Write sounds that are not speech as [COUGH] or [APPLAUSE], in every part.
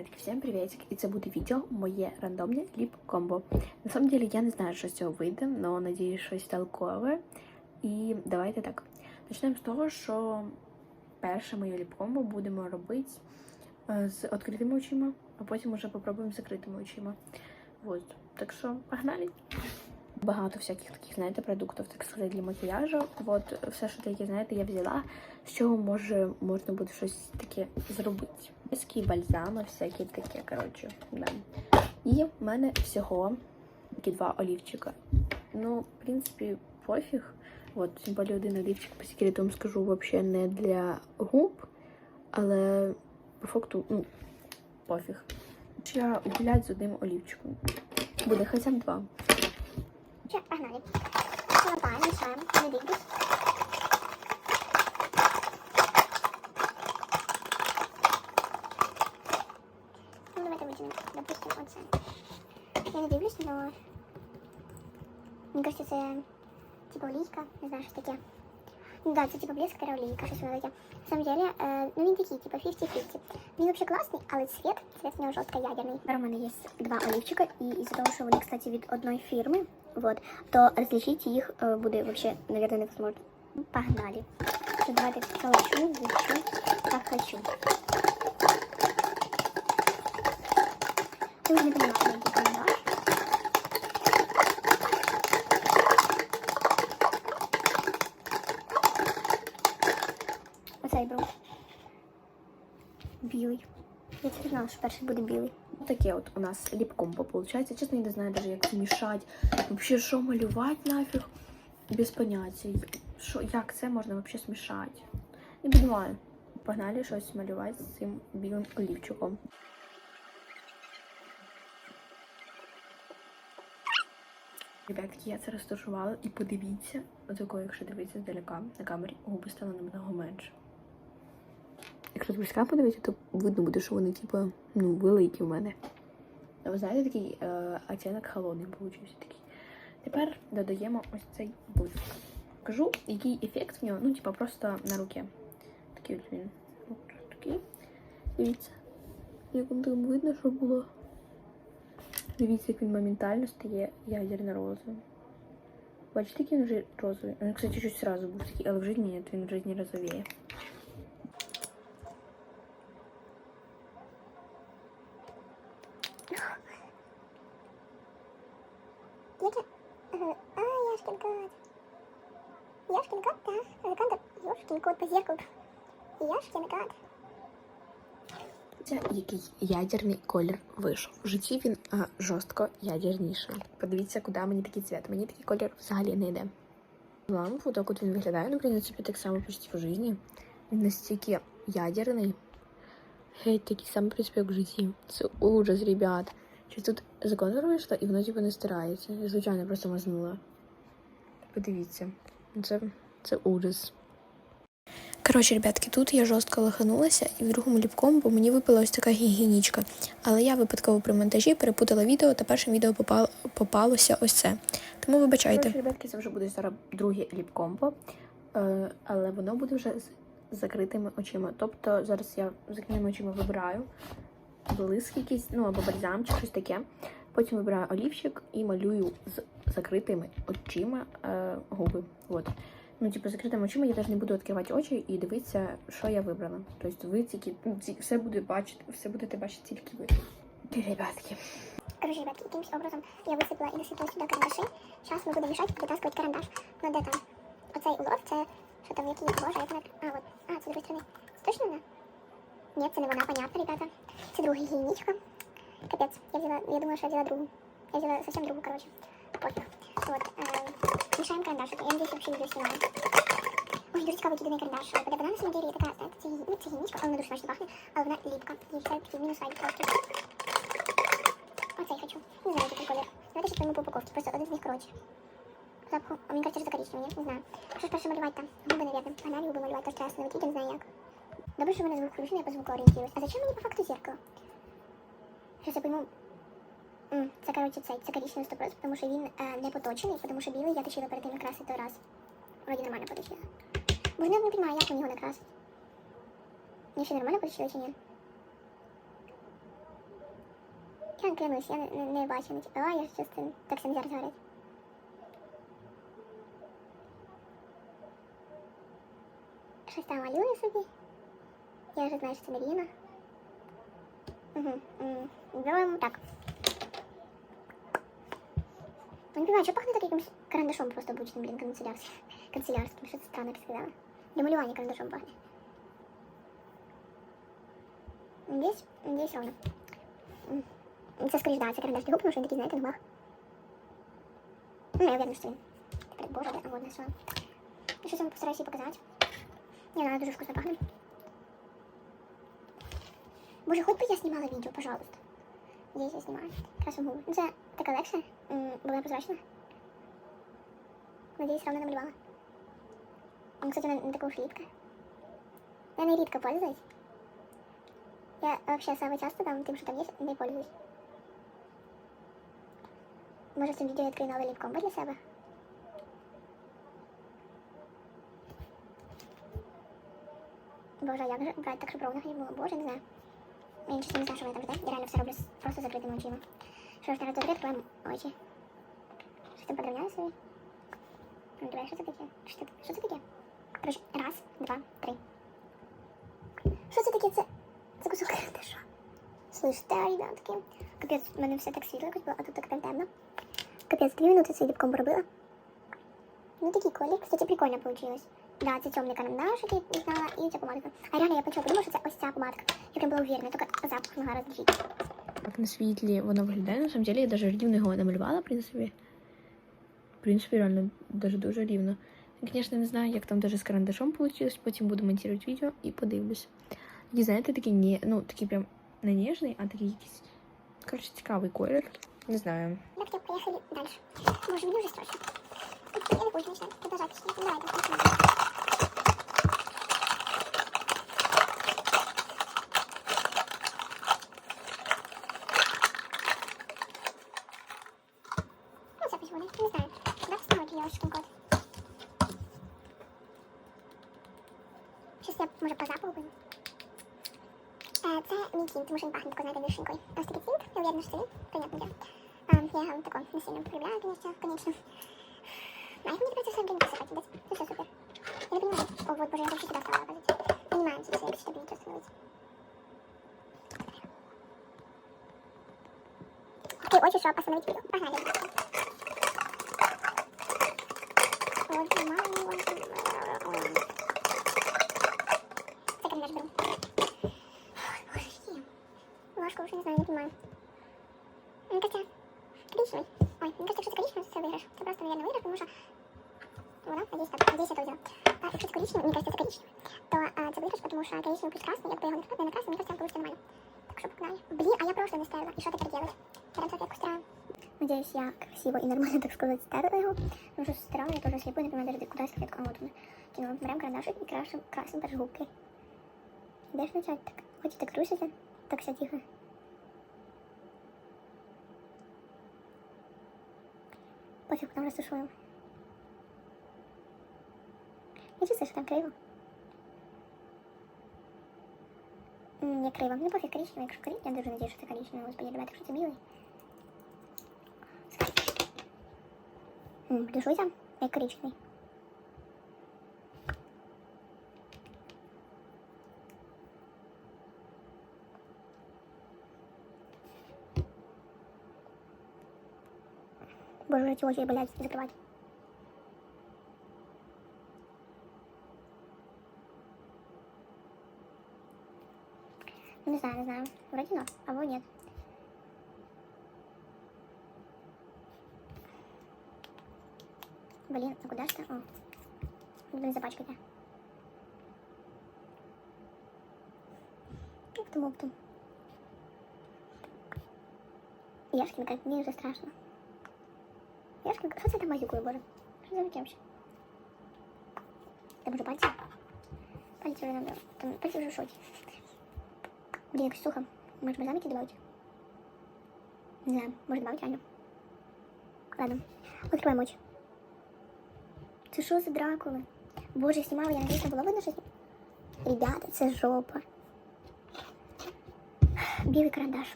Ребятки, всем приветик! І це буде відео моє рандомне ліп комбо. На самом деле я не знаю, що з цього вийде, але надіюсь, щось толкове. І давайте так. Почнемо з того, що перше моє ліп комбо будемо робити е, з відкритими очима, а потім уже попробуємо з закритими очима. Вот. Так що погнали! Багато всяких таких, знаєте, продуктів, так сказати, для макіяжу. От все, що таке, знаєте, я взяла, з чого може можна буде щось таке зробити. Маски, бальзами, всякі таке, коротше. Да. І в мене всього такі два олівчика. Ну, в принципі, пофіг. От, тим більше один олівчик, по секрету скажу, взагалі не для губ, але по факту, ну, пофіг. Я гуляти з одним олівчиком. Буде хоча б два. Все, погнали. Лопаем, мешаем, не двигайся. Ну, давайте вытянем, допустим, вот це. Я не дивлюсь, но... Мне кажется, це типа олійка, не знаю, що таке. Ну да, це типа блеск та олійка, щось воно таке. На самом деле, е, ну він такий, типа 50-50. Він вообще класний, але цвет, цвет в нього жорстко ядерний. Тепер у мене є два олівчика, і із-за того, що вони, кстати, від одної фірми, вот, то различить їх е, буде вообще, наверное, невозможно. Ну, Погнали. Давайте хочу, вучу, как хочу. Я уже не понимаю, що перший буде білий. Таке от у нас ліп-комбо получается. Чесно, я не знаю даже, як змішати. Вообще, що малювати нафіг? Без поняття. Що, як це можна вообще смішати? Не понимаю. Погнали щось малювати з цим білим олівчиком. Ребятки, я це розташувала і подивіться, отако, якщо дивитися здалека на камері, губи стали намного менше. Якщо зблизька подивитися, то видно буде, що вони, типу, ну, великі в мене. Ви знаєте, такий е, оттінок холодний получився такий. Тепер додаємо ось цей бульк. Кажу, який ефект в нього, ну, типа, просто на руки. Такий от він. От такий. Дивіться. Як вам там видно, що було. Дивіться, як він моментально стає ядерно розовим. Бачите, який він вже розовий. Він, кстати, чуть сразу був такий, але в житті ні, він в житті розовіє. Яке? А, Яшкин кот. Яшкин кот, да. Александр, Ёшкин кот по зеркалу. Яшкин кот. Який ядерний колір вийшов. В житті він а, жорстко ядерніший. Подивіться, куди мені такий цвет. Мені такий колір взагалі не йде. Лампу, так от він виглядає, ну, в принципі, так само почти в житті. Він настільки ядерний. Геть такий самий, в принципі, як в житті. Це ужас, ребят. Чи тут законно вийшло і воно типу не стирається. Я звичайно просто мазнула. Подивіться. Це, це ужас. Коротше, ребятки, тут я жорстко лоханулася, і в другому ліпком, бо мені випала ось така гігієнічка. Але я випадково при монтажі перепутала відео, та першим відео попало, попалося ось це. Тому вибачайте. Коротше, ребятки, це вже буде зараз друге ліпкомбо, е, але воно буде вже з закритими очима. Тобто зараз я закритими очима вибираю блиск якийсь, ну або бальзам чи щось таке. Потім вибираю олівчик і малюю з закритими очима е, губи. От. Ну, типу, з закритими очима я теж не буду відкривати очі і дивитися, що я вибрала. Тобто ви тільки ну, ці- все буде бачити, все будете бачити тільки ви. Ребятки. Короче, ребятки, каким образом я высыпала и насыпала сюда карандаши. Сейчас мы будем мешать, вытаскивать карандаш. Ну, де там? Оцей улов, це що там, який боже, це на... А, от. А, це з другої сторони. Це точно вона? Ні, це не вона, понятно, ребята. Це друга гігієнічка. Капець, я взяла, я думала, що я взяла другу. Я взяла совсем другу, короче. Пофіг. Вот, э, мешаем карандашик. Я надеюсь, вообще видео снимаю. Ой, дуже цікавий киданий карандаш. Буде вона на самом деле така, знаєте, це, гі- ну, це гігієнічка, але вона дуже смачно пахне, але вона ліпка. І все такі мінус вайп трошки. Оцей хочу. Не знаю, який колір. Давайте ще прямо по упаковці. Просто один з них коротше. Запаху. А мені кажется, що це коричневий, ні? Не знаю. Що ж перше малювати там? Губи, наверное. Погнали губи малювати, то страшно. Вот не знаю як. Добре, що в мене звук включений, я по звуку орієнтуюсь. А зачем мені по факту зеркало? Щось я пойму. М, Це, коротше, цей, це коричневий 100%, тому що він е, не поточений, тому що білий я точила перед тим якраз і той раз. Вроді нормально поточила. Бо я не розумію, як мені його накрасити. Мені ще нормально поточили чи ні? Я не клянусь, я не, не, не бачу нічого. А, я щось цим так сам зараз говорить. Щось там малюю собі. Я вже знаю, що це не Ріна. Угу. Зробимо так. Я не понимаю, что пахнет так якимось карандашом просто обычным, блин, канцелярским. [LAUGHS] Канцелярским, что-то странно сказала. Для малювания карандашом пахнет. Здесь, здесь ровно. М. Це скоріш, да, це карандаш для губ, тому що він такий, знаєте, на губах. Ну, я уверена, що він. Тепер, боже, де, а вот нашла. Я щось вам постараюсь їй показати. Не, вона дуже вкусно пахне. Боже, хоть бы я снимала видео, пожалуйста. Здесь я снимаю. Красу губы. Ну, Це така легше. М, Була прозрачна. Надеюсь, равно намалювала. Ну, кстати, она не такая уж липкая. Я не редко пользуюсь. Я вообще самый часто там тем, что там есть, не пользуюсь. Може, в цьому відео я відкрию новий ліп-комбо для себе. Боже, як же брати так, щоб ровно не було? Боже, не знаю. Я нічого не знаю, що я там жде. Я реально все роблю з просто закритими очима. Що ж, зараз добре, відкриваємо очі. Що там подравняю собі? Ну, давай, що це таке? Що це, що це таке? Короче, раз, два, три. Що це таке? Це, це кусок карандаша. Слышите, ребятки? Капець, в мене все так світло якось було, а тут так темно. Капець, дві минути цей ліпком робила. Ну, такий колір. Кстати, прикольно получилось. Да, це темний карандаш, який я знала, і ця помадка. А реально, я почала подумала, що це ось ця помадка. Я прям була уверена, тільки запах могла роздражити. Так на світлі воно виглядає. На самом деле я даже рівно його намалювала, в принципі. В принципі, реально даже дуже рівно. Звісно, не знаю, як там даже з карандашом вийшло, потім буду монтувати відео і подивлюсь. І знаєте, такий не, ну, такий прям не ніжний, а такий якийсь, коротше, цікавий колір. Не знаю. Так, поехали дальше. Боже, мне уже страшно. Я не буду начинать. Продолжать. Давай, давай. Ну, запись буде, не знаю. Щас я, може, по запаху Це мій кінт, тому що він пахне такою, знаєте, вишенькою. Ось я це він, понятно діло. Я його тако не сильно полюбляю, конечно, конечно. А як мені тепер це все блін посипати десь? Ну все супер. Я не понимаю. О, вот, боже, я вообще сюда стала оказывается. Понимаю, це все, якщо тобі нічого становиться. Окей, очі, щоб остановить відео. Погнали. От, мама, Це карандаш беру. Ой, боже, які. Ложку вже не знаю, не понимаю. коричневый, мне кажется, це коричневый, то а, це виграш, тому що коричневый плюс красный, якби я його не накрасила, не накрасила, мне кажется, получится нормально. Так що погнали. Блин, а я прошлое не ставила. И что теперь делать? Прям так стираю. Надеюсь, я красиво и нормально, так сказать, стерла его. Потому что стирала я тоже слепую, не понимаю даже, куда салфетку. А вот он. Кинула. Берем карандашик и крашим, красим перш губкой. Де ж начать так? Хоть и так трусится, так все тихо. Пофиг, потом растушуем. Я чувствую, что там криво. Не криво. Ну, пофиг, коричневый. Якщо коричневый, я дуже надеюсь, що це коричневый. Господи, ребята, якщо це білий. М, Душуйся, як коричневий. Боже, эти очи, блядь, закрывать. Не знаю, не знаю. Вроде но, а вот нет. Блин, а куда что? О. Блин, запачкать. Оптом, оптом. Яшкин, как мне уже страшно. Яшкин, що це там мазюкою, боже? Що за витямся? Там вже пальці? Пальці вже надо. Там пальці вже в Блін, якось сухо. Може бальзамики добавить? Не знаю, може добавить реально. Ладно, відкриваємо очі. Це що за дракули? Боже, знімала, я надіюсь, не було видно щось? Ребята, це жопа. Білий карандаш.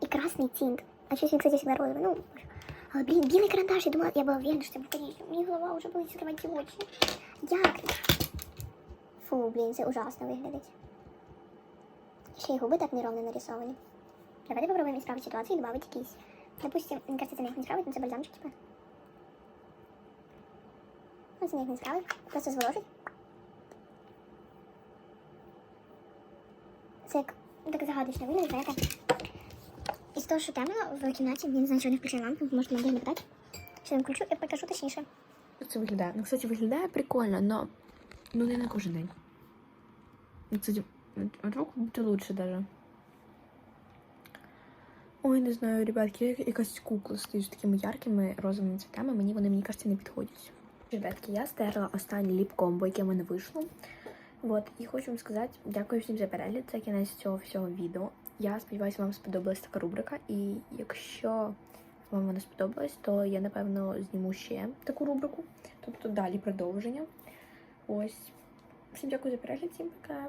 І красный тинт. А щось він, кстати, всегда розовый. Ну, але, блін, білий карандаш, я думала, я була уверена, що це батарейка. Мені голова вже болить закривати очі. Як? Фу, блін, це ужасно виглядить. Ще й губи так неровно нарисовані. Давайте попробуємо исправить ситуацию и добавить якийсь. Допустим, мне кажется, це не справить, но це бальзамчик, типа. Ну, це не справить. Просто зволожить. Це як так загадочно виглядає, знаєте. Із того, що темно в кімнаті, він знає, що не включає лампу, можете не питати. Що я включу, я покажу точніше. Це виглядає? Ну, кстати, виглядає прикольно, но ну не на кожен день. Ну, Кстати, вдруг буде лучше даже. Ой, не знаю, ребятки, якась кукла стою з такими яркими розовими цвітами, мені вони, мені кажеться, не підходять. Ребятки, я стерла останнє ліп-комбо, яке в мене вийшло. Вот, і хочу вам сказати, дякую всім за перегляд. Це кінець цього всього відео. Я сподіваюся, вам сподобалась така рубрика. І якщо вам вона сподобалась, то я напевно зніму ще таку рубрику. Тобто далі продовження. Ось. Всім дякую за перегляд, всім пока.